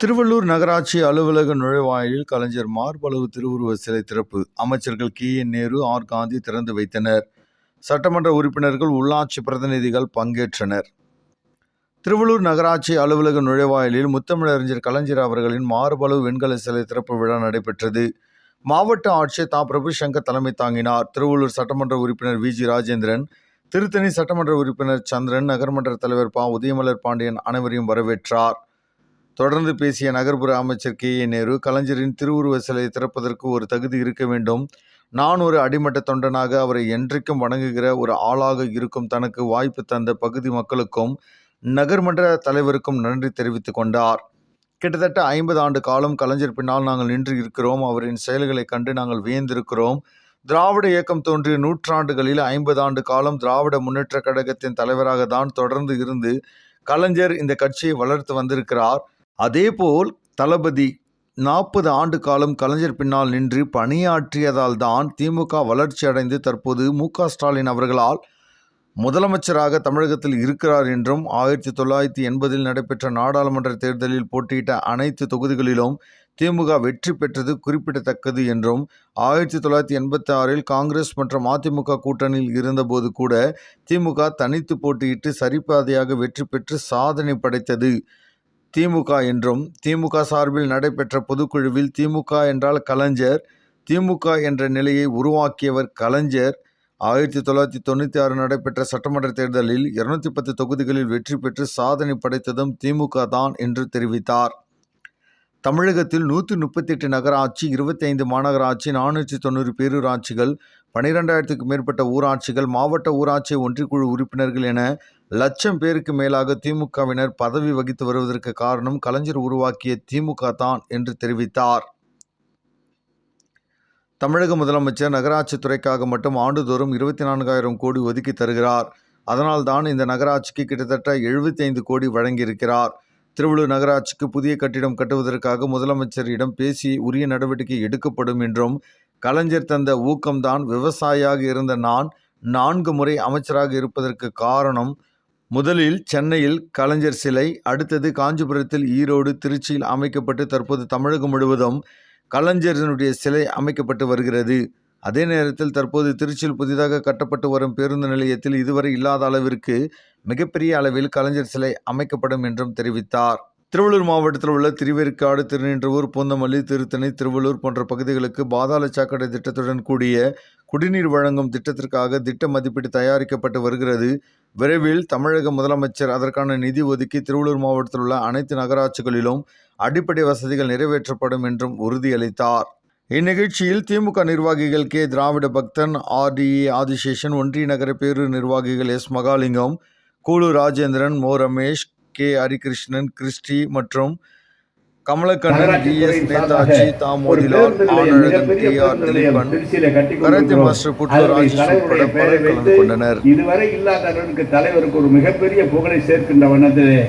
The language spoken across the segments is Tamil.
திருவள்ளூர் நகராட்சி அலுவலக நுழைவாயிலில் கலைஞர் மார்பளவு திருவுருவ சிலை திறப்பு. அமைச்சர்கள் K. N. Nehru R. Gandhi திறந்து வைத்தனர். சட்டமன்ற உறுப்பினர்கள் உள்ளாட்சி பிரதிநிதிகள் பங்கேற்றனர். திருவள்ளூர் நகராட்சி அலுவலக நுழைவாயிலில் முத்தமிழறிஞர் கலைஞர் அவர்களின் மார்பளவு வெண்கல சிலை திறப்பு விழா நடைபெற்றது. மாவட்ட ஆட்சியர் தா. பிரபுசங்கர் தலைமை தாங்கினார். திருவள்ளூர் சட்டமன்ற உறுப்பினர் வி. ஜி. ராஜேந்திரன் திருத்தணி சட்டமன்ற உறுப்பினர் சந்திரன் நகர்மன்ற தலைவர் பா. உதயமலர் பாண்டியன் அனைவரையும் வரவேற்றார். தொடர்ந்து பேசிய நகர்ப்புற அமைச்சர் கே ஏ நேரு கலைஞரின் திருவுருவ சிலை திறப்பதற்கு ஒரு தகுதி இருக்க வேண்டும். நான் ஒரு அடிமட்ட தொண்டனாக அவரை என்றைக்கும் வணங்குகிற ஒரு ஆளாக இருக்கும் தனக்கு வாய்ப்பு தந்த பகுதி மக்களுக்கும் நகர்மன்ற தலைவருக்கும் நன்றி தெரிவித்துக் கொண்டார். கிட்டத்தட்ட ஐம்பது ஆண்டு காலம் கலைஞர் பின்னால் நாங்கள் நின்று இருக்கிறோம். அவரின் செயல்களை கண்டு நாங்கள் வியந்திருக்கிறோம். திராவிட இயக்கம் தோன்றிய நூற்றாண்டுகளில் ஐம்பது ஆண்டு காலம் திராவிட முன்னேற்ற கழகத்தின் தலைவராக தான் தொடர்ந்து இருந்து கலைஞர் இந்த கட்சியை வளர்த்து வந்திருக்கிறார். அதேபோல் தளபதி நாற்பது ஆண்டு காலம் கலைஞர் பின்னால் நின்று பணியாற்றியதால் தான் திமுக வளர்ச்சி அடைந்து தற்போது மு க ஸ்டாலின் அவர்களால் முதலமைச்சராக தமிழகத்தில் இருக்கிறார் என்றும் ஆயிரத்தி தொள்ளாயிரத்தி எண்பதில் நடைபெற்ற நாடாளுமன்ற தேர்தலில் போட்டியிட்ட அனைத்து தொகுதிகளிலும் திமுக வெற்றி பெற்றது குறிப்பிடத்தக்கது என்றும் ஆயிரத்தி தொள்ளாயிரத்தி எண்பத்தி ஆறில் காங்கிரஸ் மற்றும் அதிமுக கூட்டணியில் இருந்தபோது கூட திமுக தனித்து போட்டியிட்டு சரிபாதையாக வெற்றி பெற்று சாதனை படைத்தது. திமுக என்றும் திமுக சார்பில் நடைபெற்ற பொதுக்குழுவில் திமுக என்றால் கலைஞர் திமுக என்ற நிலையை உருவாக்கியவர் கலைஞர். ஆயிரத்தி தொள்ளாயிரத்தி தொண்ணூற்றி ஆறு நடைபெற்ற சட்டமன்ற தேர்தலில் இருநூத்தி பத்து தொகுதிகளில் வெற்றி பெற்று சாதனை படைத்ததும் திமுக தான் என்று தெரிவித்தார். தமிழகத்தில் நூற்றி முப்பத்தி எட்டு நகராட்சி இருபத்தைந்து மாநகராட்சி நானூற்றி தொண்ணூறு பேரூராட்சிகள் பனிரெண்டாயிரத்துக்கு மேற்பட்ட ஊராட்சிகள் மாவட்ட ஊராட்சி ஒன்றியக்குழு உறுப்பினர்கள் என லட்சம் பேருக்கு மேலாக திமுகவினர் பதவி வகித்து வருவதற்கு காரணம் கலைஞர் உருவாக்கிய திமுக தான் என்று தெரிவித்தார். தமிழக முதலமைச்சர் நகராட்சி துறைக்காக மட்டும் ஆண்டுதோறும் இருபத்தி நான்காயிரம் கோடி ஒதுக்கி தருகிறார். அதனால் தான் இந்த நகராட்சிக்கு கிட்டத்தட்ட எழுபத்தைந்து கோடி வழங்கியிருக்கிறார். திருவள்ளூர் நகராட்சிக்கு புதிய கட்டிடம் கட்டுவதற்காக முதலமைச்சரிடம் பேசி உரிய நடவடிக்கை எடுக்கப்படும் என்றும் கலைஞர் தந்த ஊக்கம்தான் விவசாயியாக இருந்த நான் நான்கு முறை அமைச்சராக இருப்பதற்கு காரணம் முதலில் சென்னையில் கலைஞர் சிலை அடுத்தது காஞ்சிபுரத்தில் ஈரோடு திருச்சியில் அமைக்கப்பட்டு தற்போது தமிழகம் முழுவதும் கலைஞரனுடைய சிலை அமைக்கப்பட்டு வருகிறது. அதே நேரத்தில் தற்போது திருச்சியில் புதிதாக கட்டப்பட்டு வரும் பேருந்து நிலையத்தில் இதுவரை இல்லாத அளவிற்கு மிகப்பெரிய அளவில் கலைஞர் சிலை அமைக்கப்படும் என்றும் தெரிவித்தார். திருவள்ளூர் மாவட்டத்தில் உள்ள திருவேற்காடு திருநின்றவூர் பூந்தமல்லி திருத்தணி திருவள்ளூர் போன்ற பகுதிகளுக்கு பாதாள சாக்கடை திட்டத்துடன் கூடிய குடிநீர் வழங்கும் திட்டத்திற்காக திட்ட மதிப்பீடு தயாரிக்கப்பட்டு வருகிறது. விரைவில் தமிழக முதலமைச்சர் அதற்கான நிதி ஒதுக்கி திருவள்ளூர் மாவட்டத்தில் உள்ள அனைத்து நகராட்சிகளிலும் அடிப்படை வசதிகள் நிறைவேற்றப்படும் என்றும் உறுதியளித்தார். இந்நிகழ்ச்சியில் திமுக நிர்வாகிகள் கே. திராவிட பக்தன் ஆர்டிஏ ஆதிசேஷன் ஒன்றிய நகர பேரூர் நிர்வாகிகள் எஸ். மகாலிங்கம் கூலு ராஜேந்திரன் மோ. ரமேஷ் கே. ஹரிகிருஷ்ணன் கிறிஸ்டி மற்றும் Kamalakannan T S. Netaji Damodilal Anazhagan K. R. Dhileepan karate master Puttu Rajesh உட்பட பலர் கலந்து கொண்டனர். இதுவரை இல்லாத அளவிற்கு தலைவருக்கு ஒரு மிகப்பெரிய புகழை சேர்க்கின்ற வண்ணத்திலே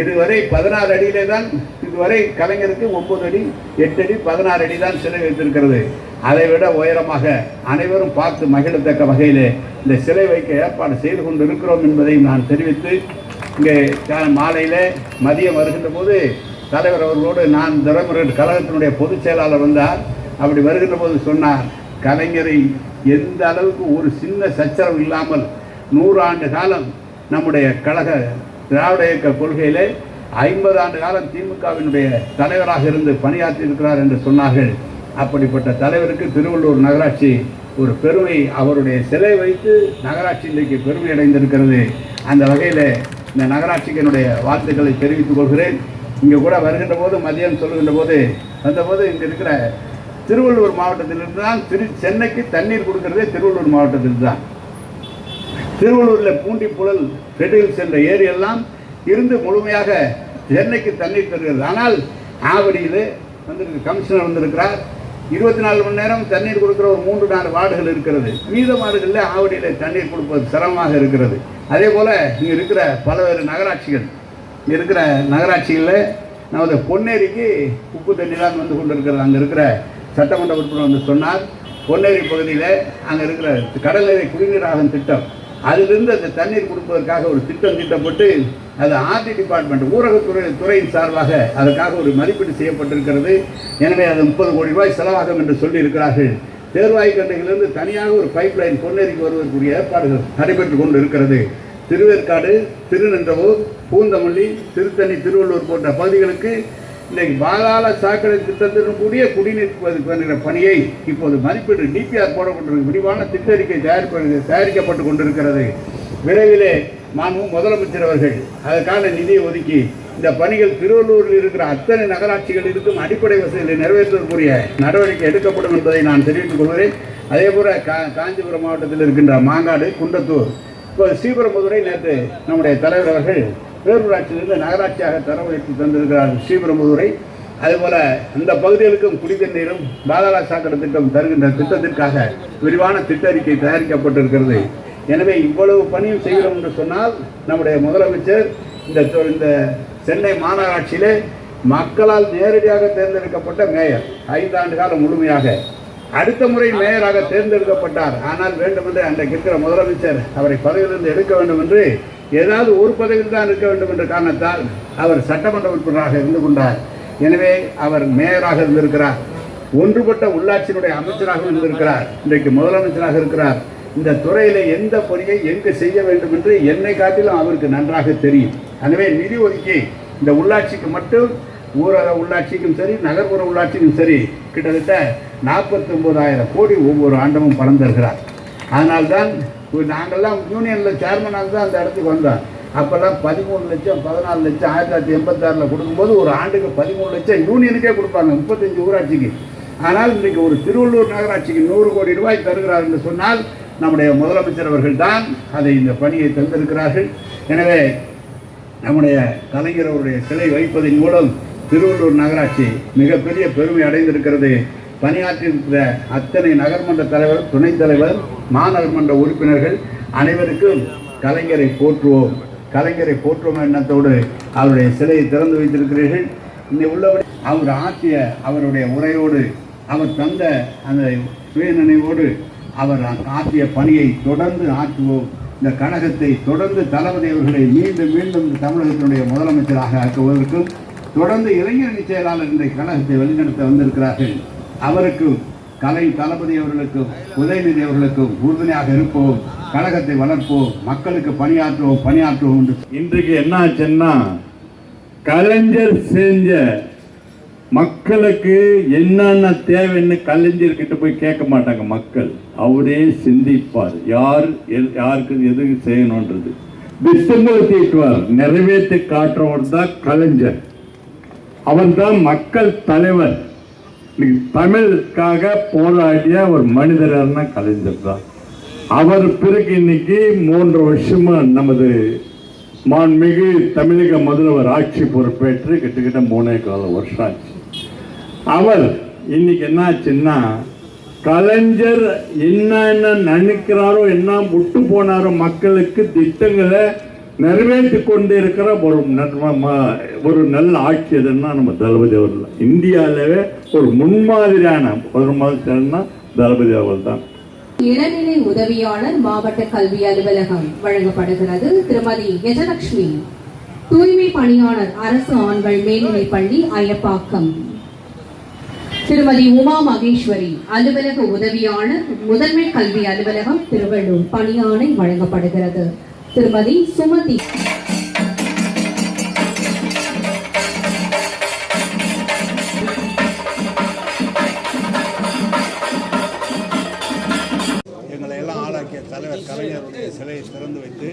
இதுவரை பதினாறு அடியிலே தான் இதுவரை கலைஞருக்கு ஒன்பது அடி எட்டு அடி பதினாறு அடி தான் சிலை வைத்திருக்கிறது. அதை விட உயரமாக அனைவரும் பார்த்து மகிழத்தக்க வகையிலே இந்த சிலை வைக்க ஏற்பாடு செய்து கொண்டு இருக்கிறோம் என்பதை நான் தெரிவித்து இங்கே மாலையில் மாலையிலே மதியம் வருகின்ற போது தலைவர் அவர்களோடு நான் திறமுறை கழகத்தினுடைய பொதுச் செயலாளர் வந்தார். அப்படி வருகின்ற போது சொன்னார் கலைஞரை எந்த அளவுக்கு ஒரு சின்ன சச்சரவு இல்லாமல் நூறாண்டு காலம் நம்முடைய கழக திராவிட இயக்க கொள்கையிலே ஐம்பது ஆண்டு காலம் திமுகவினுடைய தலைவராக இருந்து பணியாற்றி இருக்கிறார் என்று சொன்னார்கள். அப்படிப்பட்ட தலைவருக்கு திருவள்ளூர் நகராட்சி ஒரு பெருமை அவருடைய சிலை வைத்து நகராட்சி இன்றைக்கு பெருமை அடைந்திருக்கிறது. அந்த வகையில் இந்த நகராட்சிக்கு என்னுடைய வாழ்த்துக்களை தெரிவித்துக் கொள்கிறேன். இங்கே கூட வருகின்ற போது மதியம் சொல்லுகின்ற போது வந்தபோது இங்கே இருக்கிற திருவள்ளூர் மாவட்டத்திலிருந்து தான் திரு சென்னைக்கு தண்ணீர் கொடுக்கறதே திருவள்ளூர் மாவட்டத்திலிருந்து தான். திருவள்ளூரில் பூண்டி புழல் ரெடில் சென்ற ஏரியெல்லாம் இருந்து முழுமையாக சென்னைக்கு தண்ணீர் தருகிறது. ஆனால் ஆவடியில் வந்திருக்கு கமிஷனர் வந்திருக்கிறார். இருபத்தி நாலு மணி நேரம் தண்ணீர் கொடுக்குற ஒரு மூன்று நாலு வார்டுகள் இருக்கிறது. மீத வார்டுகளில் ஆவடியில் தண்ணீர் கொடுப்பது சிரமமாக இருக்கிறது. அதே போல் இங்கே இருக்கிற பல்வேறு நகராட்சிகள் இங்கே இருக்கிற நகராட்சிகளில் நமது பொன்னேரிக்கு உப்பு தண்ணிலாம் வந்து கொண்டு இருக்கிறது அங்கே இருக்கிற சட்டமன்ற உறுப்பினர் வந்து சொன்னார் பொன்னேரி பகுதியில் அங்கே இருக்கிற கடல் குடிநீராகும் திட்டம் அதிலிருந்து அந்த தண்ணீர் கொடுப்பதற்காக ஒரு திட்டம் திட்டப்பட்டு அது ஆர்டி டிபார்ட்மெண்ட் ஊரகத்துறை துறையின் சார்பாக அதற்காக ஒரு மதிப்பீடு செய்யப்பட்டிருக்கிறது. எனவே அது முப்பது கோடி ரூபாய் செலவாகும் என்று சொல்லியிருக்கிறார்கள். தேர்வாய்க்கண்டையிலிருந்து தனியாக ஒரு பைப் லைன் பொன்னேரிக்கு வருவதற்குரிய ஏற்பாடுகள் நடைபெற்றுக் கொண்டு இருக்கிறது திருவேற்காடு திருநன்றவூர் பூந்தமல்லி திருத்தணி திருவள்ளூர் போன்ற பகுதிகளுக்கு இன்றைக்கு பாதாள சாக்கடை திட்டத்துடன் கூடிய குடிநீர் வருகிற பணியை இப்போது மதிப்பீடு டிபிஆர் போடப்பட்டிருக்க விரிவான திட்டறிக்கை தயாரிப்பது தயாரிக்கப்பட்டு கொண்டிருக்கிறது. விரைவிலே மாண்பு முதலமைச்சர் அவர்கள் அதற்கான நிதியை ஒதுக்கி இந்த பணிகள் திருவள்ளூரில் இருக்கிற அத்தனை நகராட்சிகள் இருக்கும் அடிப்படை வசதிகளை நிறைவேற்றுவதற்குரிய நடவடிக்கை எடுக்கப்படும் என்பதை நான் தெரிவித்துக் கொள்கிறேன். அதேபோல கா காஞ்சிபுரம் மாவட்டத்தில் இருக்கின்ற மாங்காடு குன்றத்தூர் இப்போ ஸ்ரீபெரும்புதுரை நேற்று நம்முடைய தலைவர் அவர்கள் பேரூராட்சியிலிருந்து நகராட்சியாக தர உயர்த்தி தந்திருக்கிறார் ஸ்ரீபெரும்புதுரை அதுபோல அந்த பகுதிகளுக்கும் குடிநீர் நீரும் பாதாள சாக்கடை திட்டம் தருகின்ற திட்டத்திற்காக விரிவான திட்ட அறிக்கை தயாரிக்கப்பட்டிருக்கிறது. எனவே இவ்வளவு பணியும் செய்கிறோம் என்று சொன்னால் நம்முடைய முதலமைச்சர் இந்த இந்த சென்னை மாநகராட்சியிலே மக்களால் நேரடியாக தேர்ந்தெடுக்கப்பட்ட மேயர் ஐந்தாண்டு காலம் முழுமையாக. அடுத்த முறை மேயராக தேர்ந்தெடுக்கப்பட்டார். ஆனால் வேண்டுமென்று அன்றைக்கு இருக்கிற முதலமைச்சர் அவரை பதவியிலிருந்து எடுக்க வேண்டும் என்று ஏதாவது ஒரு பதவியில் தான் இருக்க வேண்டும் என்ற காரணத்தால் அவர் சட்டமன்ற உறுப்பினராக இருந்து கொண்டார். எனவே அவர் மேயராக இருந்திருக்கிறார். ஒன்றுபட்ட உள்ளாட்சியினுடைய அமைச்சராக இருந்திருக்கிறார். இன்றைக்கு முதலமைச்சராக இருக்கிறார். இந்த துறையில் எந்த பணியை எங்கு செய்ய வேண்டும் என்று என்னை காட்டிலும் அவருக்கு நன்றாக தெரியும். எனவே நிதி ஒதுக்கி இந்த உள்ளாட்சிக்கு மட்டும் ஊரக உள்ளாட்சிக்கும் சரி நகர்ப்புற உள்ளாட்சிக்கும் சரி கிட்டத்தட்ட நாற்பத்தி ஒன்பதாயிரம் கோடி ஒவ்வொரு ஆண்டமும் பணம் தருகிறார். அதனால்தான் நாங்கள்லாம் யூனியனில் சேர்மனாக தான் அந்த இடத்துக்கு வந்தோம். அப்போல்லாம் பதிமூணு லட்சம் பதினாலு லட்சம் ஆயிரத்தி தொள்ளாயிரத்தி எண்பத்தாறில் கொடுக்கும்போது ஒரு ஆண்டுக்கு பதிமூணு லட்சம் யூனியனுக்கே கொடுப்பாங்க முப்பத்தஞ்சு ஊராட்சிக்கு. ஆனால் இன்றைக்கு ஒரு திருவள்ளூர் நகராட்சிக்கு நூறு கோடி ரூபாய் தருகிறார் என்று சொன்னால் நம்முடைய முதலமைச்சர் அவர்கள் தான் அதை இந்த பணியை தந்திருக்கிறார்கள். எனவே நம்முடைய கலைஞர் அவருடைய சிலை வைப்பதன் மூலம் திருவள்ளூர் நகராட்சி மிகப்பெரிய பெருமை அடைந்திருக்கிறது. பணியாற்றியிருக்கிற அத்தனை நகர்மன்ற தலைவர் துணைத் தலைவர் மாநகர்மன்ற உறுப்பினர்கள் அனைவருக்கும் கலைஞரை போற்றுவோம். கலைஞரை போற்றுவோம் எண்ணத்தோடு அவருடைய சிலையை திறந்து வைத்திருக்கிறீர்கள். இன்னை உள்ளபடி அவர் ஆற்றிய அவருடைய உரையோடு அவர் தந்த அந்த சுயநினைவோடு அவர் ஆற்றிய பணியை தொடர்ந்து ஆற்றுவோம். இந்த கழகத்தை தொடர்ந்து தளபதி அவர்களை மீண்டும் மீண்டும் தமிழகத்தினுடைய முதலமைச்சராக ஆக்குவதற்கும் தொடர்ந்து இளைஞரணி செயலாளர் இந்த கழகத்தை வழிநடத்த வந்திருக்கிறார்கள். அவருக்கும் கலை தளபதி அவர்களுக்கும் உதயநிதி அவர்களுக்கும் உறுதுணையாக இருப்போம் கழகத்தை வளர்ப்போம் மக்களுக்கு பணியாற்றுவோம் பணியாற்றுவோம் இன்றைக்கு என்ன ஆச்சுன்னா கலைஞர் செஞ்ச மக்களுக்கு என்னென்ன தேவைன்னு கலைஞர்கிட்ட போய் கேட்க மாட்டாங்க மக்கள். அவரே சிந்திப்பார். யார் யாருக்கு எது செய்யணுன்றது. திட்டங்களை தீட்டுவார் நிறைவேற்றி காட்டுறவர் தான் கலைஞர். அவன் தான் மக்கள் தலைவர். தமிழுக்காக போராடிய ஒரு மனிதரான கலைஞர் தான் அவர் பிறகு இன்னைக்கு மூன்று வருஷமா நமது மாண்மிகு தமிழக முதல்வர் ஆட்சி பொறுப்பேற்று கிட்டத்தட்ட மூணே கால வருஷம் ஆச்சு. அவர் இன்னைக்கு என்ன ஆச்சுன்னா கலைஞர் என்னென்ன நினைக்கிறாரோ என்ன விட்டு போனாரோ மக்களுக்கு திட்டங்களை நிறைவேற்றி கொண்டு இருக்கிற ஒரு ஒரு நல்ல ஆட்சி எதுன்னா நம்ம தளபதி அவர்கள் இந்தியாவிலவே ஒரு முன்மாதிரியான ஒரு மதத்தினா தளபதி அவர்கள் தான். இளநிலை உதவியாளர் மாவட்ட கல்வி அலுவலகம் வழங்கப்படுகிறது. திருமதி கஜலட்சுமி. தூய்மை பணியாளர் அரசு ஆண்கள் மேல்நிலை பள்ளி அயப்பாக்கம் திருமதி உமா மகேஸ்வரி அலுவலக உதவியாளர் முதன்மை கல்வி அலுவலகம் திருவள்ளூர். பணியாணை வழங்கப்படுகிறது. திருமதி சுமதி. எங்களை எல்லாம் ஆளாக்கிய தலைவர் கலைஞருடைய சிலையை திறந்து வைத்து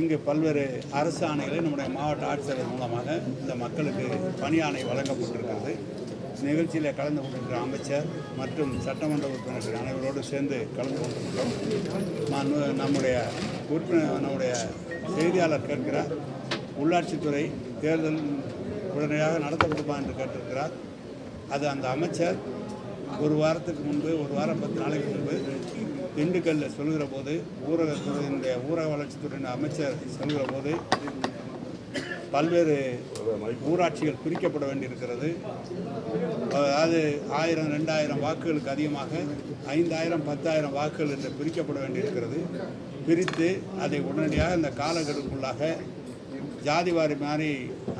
இங்கு பல்வேறு அரசு ஆணைகளை நம்முடைய மாவட்ட ஆட்சித்தலைவர் மூலமாக இந்த மக்களுக்கு பணி ஆணை வழங்கப்பட்டிருக்கிறது. நிகழ்ச்சியில் கலந்து கொண்டிருக்கிற அமைச்சர் மற்றும் சட்டமன்ற உறுப்பினர்கள் அனைவரோடு சேர்ந்து கலந்து கொண்டிருக்கிறோம். நான் நம்முடைய உறுப்பினர் நம்முடைய செய்தியாளர் கேட்கிறார். உள்ளாட்சித்துறை தேர்தல் உடனடியாக நடத்தப்படுமா என்று கேட்டிருக்கிறார். அது அந்த அமைச்சர் ஒரு வாரத்துக்கு முன்பு ஒரு வாரம் பத்து நாளைக்கு முன்பு திண்டுக்கல்லில் சொல்கிற போது ஊரகத்துறையினுடைய ஊரக வளர்ச்சித்துறையின் அமைச்சர் சொல்கிற போது பல்வேறு ஊராட்சிகள் பிரிக்கப்பட வேண்டியிருக்கிறது. அதாவது ஆயிரம் ரெண்டாயிரம் வாக்குகளுக்கு அதிகமாக ஐந்தாயிரம் பத்தாயிரம் வாக்குகள் என்று பிரிக்கப்பட வேண்டியிருக்கிறது. பிரித்து அதை உடனடியாக இந்த காலக்கெடுக்குள்ளாக ஜாதிவாரி மாதிரி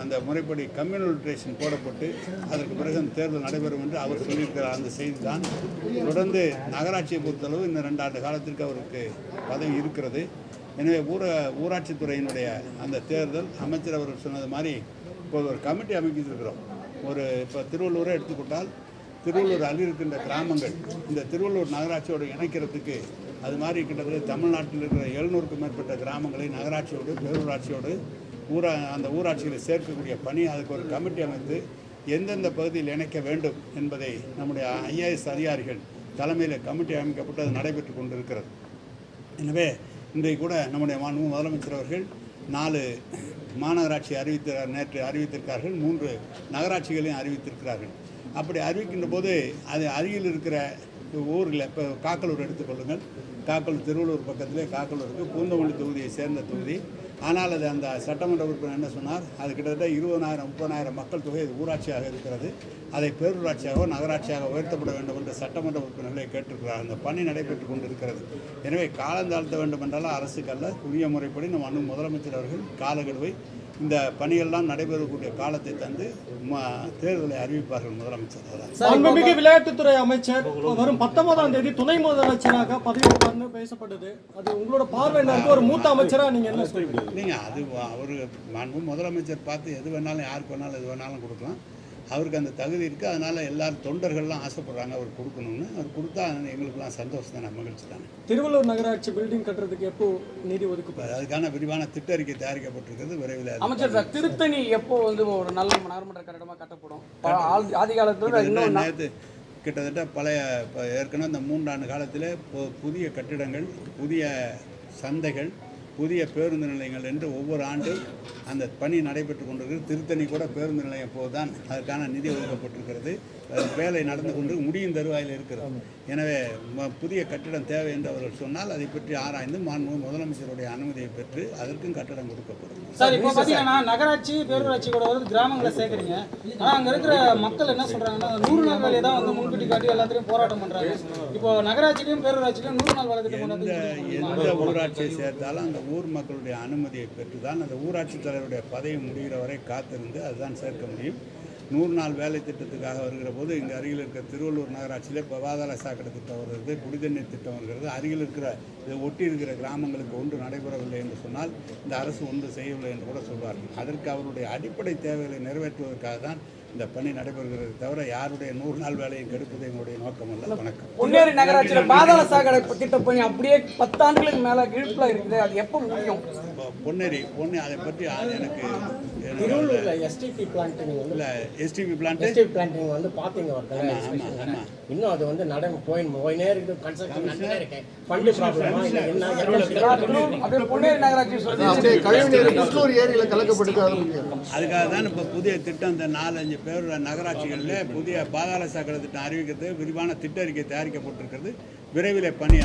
அந்த முறைப்படி கம்யூனிட்டேஷன் போடப்பட்டு அதற்கு பிறகு அந்த தேர்தல் நடைபெறும் என்று அவர் சொல்லியிருக்கிறார். அந்த செய்தி தான் தொடர்ந்து நகராட்சியை பொறுத்தளவு இந்த ரெண்டாண்டு காலத்திற்கு அவருக்கு பதவி இருக்கிறது. எனவே ஊர ஊராட்சித்துறையினுடைய அந்த தேர்தல் அமைச்சர் அவர்கள் சொன்னது மாதிரி இப்போது ஒரு கமிட்டி அமைக்கியிருக்கிறோம் ஒரு இப்போ திருவள்ளூரை எடுத்துக்கொண்டால் திருவள்ளூர் அருகில் இருக்கின்ற கிராமங்கள் இந்த திருவள்ளூர் நகராட்சியோடு இணைக்கிறதுக்கு அது மாதிரி கிட்டத்தட்ட தமிழ்நாட்டில் இருக்கிற எழுநூறுக்கும் மேற்பட்ட கிராமங்களை நகராட்சியோடு பேரூராட்சியோடு ஊரா அந்த ஊராட்சிகளை சேர்க்கக்கூடிய பணி அதுக்கு ஒரு கமிட்டி அமைத்து எந்தெந்த பகுதியில் இணைக்க வேண்டும் என்பதை நம்முடைய ஐஏஎஸ் அதிகாரிகள் தலைமையில் கமிட்டி அமைக்கப்பட்டு அது நடைபெற்று கொண்டிருக்கிறது. எனவே இன்றைக்கு கூட நம்முடைய மாண்பு முதலமைச்சர் அவர்கள் நாலு மாநகராட்சி அறிவித்த நேற்று அறிவித்திருக்கார்கள் மூன்று நகராட்சிகளையும் அறிவித்திருக்கிறார்கள். அப்படி அறிவிக்கின்ற போது அது அருகில் இருக்கிற ஊரில் இப்போ காக்கலூர் எடுத்துக்கொள்ளுங்கள் காக்கலூர் திருவள்ளூர் பக்கத்திலே காக்கலூருக்கு பூந்தமல்லி தொகுதியை சேர்ந்த தொகுதி. ஆனால் அது அந்த சட்டமன்ற உறுப்பினர் என்ன சொன்னார்? அது கிட்டத்தட்ட இருபதாயிரம் முப்பதாயிரம் மக்கள் தொகை அது ஊராட்சியாக இருக்கிறது. அதை பேரூராட்சியாகவோ நகராட்சியாக உயர்த்தப்பட வேண்டும் என்று சட்டமன்ற உறுப்பினர்களை கேட்டிருக்கிறார். அந்த பணி நடைபெற்று கொண்டிருக்கிறது. எனவே காலந்தாழ்த்த வேண்டும் என்றால் அரசுக்கல்ல உரிய முறைப்படி நம் அண்ணன் முதலமைச்சர் அவர்கள் காலக்கெடுவை இந்த பணியெல்லாம் நடைபெறக்கூடிய காலத்தை தந்து தேர்தலை அறிவிப்பார்கள் முதலமைச்சர் அவர்கள். விளையாட்டுத்துறை அமைச்சர் வரும் பத்தொன்பதாம் தேதி துணை முதலமைச்சராக பதவியேற்பார்னு பேசப்பட்டது அது உங்களோட பார்வை என்ன இருக்கு? ஒரு மூத்த அமைச்சரா நீங்க என்ன சொல்றீங்க இல்லைங்க அது அவர் மாண்பு முதலமைச்சர் பார்த்து எது வேணாலும் யாருக்கு வேணாலும் எது வேணாலும் கொடுக்கலாம் அவருக்கு அந்த தகுதி இருக்குது அதனால் எல்லாரும் தொண்டர்கள்லாம் ஆசைப்படுறாங்க அவர் கொடுக்கணும்னு. அவர் கொடுத்தா எங்களுக்கெல்லாம் சந்தோஷம் தானே மகிழ்ச்சி தானே. திருவள்ளூர் நகராட்சி பில்டிங் கட்டுறதுக்கு எப்போ நிதி ஒதுக்கப்படும்? அதுக்கான விரிவான திட்டறிக்கை தயாரிக்கப்பட்டிருக்கிறது. விரைவில் அமைச்சர் சார் திருத்தணி எப்போ வந்து ஒரு நல்ல நகர்மன்ற கட்டடமா கட்டப்படும்? ஆதி- காலத்துல நேற்று கிட்டத்தட்ட பழைய இப்போ ஏற்கனவே இந்த மூன்றாண்டு காலத்தில் புதிய கட்டிடங்கள் புதிய சந்தைகள் புதிய பேருந்து நிலையங்கள் என்று ஒவ்வொரு ஆண்டும் அந்த பணி நடைபெற்று கொண்டிருக்கிறது. திருத்தணி கூட பேருந்து நிலையம் போதுதான் அதற்கான நிதி ஒதுக்கப்பட்டிருக்கிறது. வேலை நடந்து கொண்டு முடியும் தருவாயில் இருக்கிறது. எனவே புதிய கட்டிடம் தேவை என்று அவர்கள் சொன்னால் அதை பற்றி ஆராய்ந்து மாண்பு முதலமைச்சருடைய அனுமதியை பெற்று அதற்கும் கட்டடம் கொடுக்கப்படும். சார் இப்போ பார்த்தீங்கன்னா நகராட்சி பேரூராட்சி கூட வந்து கிராமங்களை சேர்க்குறீங்க. ஆனால் அங்கே இருக்கிற மக்கள் என்ன சொல்றாங்கன்னா நூறு நாள் வேலையை தான் வந்து முன்கூட்டி காட்டி எல்லாத்தையும் போராட்டம் பண்றாங்க. இப்போ நகராட்சிலையும் பேரூராட்சிலையும் நூறு நாள் வேலை திட்டம் எந்த ஊராட்சியை சேர்த்தாலும் அந்த ஊர் மக்களுடைய அனுமதியை பெற்று தான் அந்த ஊராட்சி தலைவருடைய பதவி முடிகிற வரை காத்திருந்து அதுதான் சேர்க்க முடியும். நூறு நாள் வேலை திட்டத்துக்காக வருகிற போது இங்கே அருகில் இருக்கிற திருவள்ளூர் நகராட்சியில் பவாதார சாக்கடை திட்டம் வருகிறது குடிதண்ணீர் திட்டம் வருகிறது. அருகில் இருக்கிற இதை ஒட்டி இருக்கிற கிராமங்களுக்கு ஒன்று நடைபெறவில்லை என்று சொன்னால் இந்த அரசு ஒன்று செய்யவில்லை என்று கூட சொல்வார்கள். அதற்கு அவருடைய அடிப்படை தேவைகளை நிறைவேற்றுவதற்காக தான் இந்த பணி நடைபெறுகிறது தவிர யாருடைய நூறு நாள் வேலையை கெடுப்பது எங்களுடைய அல்ல. வணக்கம். பொன்னேரி நகராட்சியில் பாதாள சாக்கடை திட்ட பணி அப்படியே பத்தாண்டுகளுக்கு மேலே இழுப்பில் இருக்குது. அது எப்போ முடியும்? பொன்னேரி பொன்னே அதை பற்றி ஆ- எனக்கு திருவள்ளூர்ல எஸ்டிபி பிளான்டிங் வந்து இல்லை எஸ்டிபி எஸ்டிபி பிளான்டிங் வந்து ஆமாம் ஆமாம் இன்னும் அது வந்து நட போய் போயினே இருக்குது கன்ஸ்ட்ரக்ஷன் நடந்துட்டே இருக்கேன் ஃபண்டு ப்ராப்ளமா இல்லை என்ன எவ்வளவு அப்படியே பொன்னேரி நகராட்சி சொல்லி அதுக்காக தான் இப்போ புதிய திட்டம் இந்த நாலஞ்சு பேர் நகராட்சிகளில் புதிய பாதாள சாக்கடை திட்டம் அறிவிக்கிறது விரிவான திட்ட அறிக்கை தயாரிக்கப்பட்டிருக்கிறது. விரைவில் பணி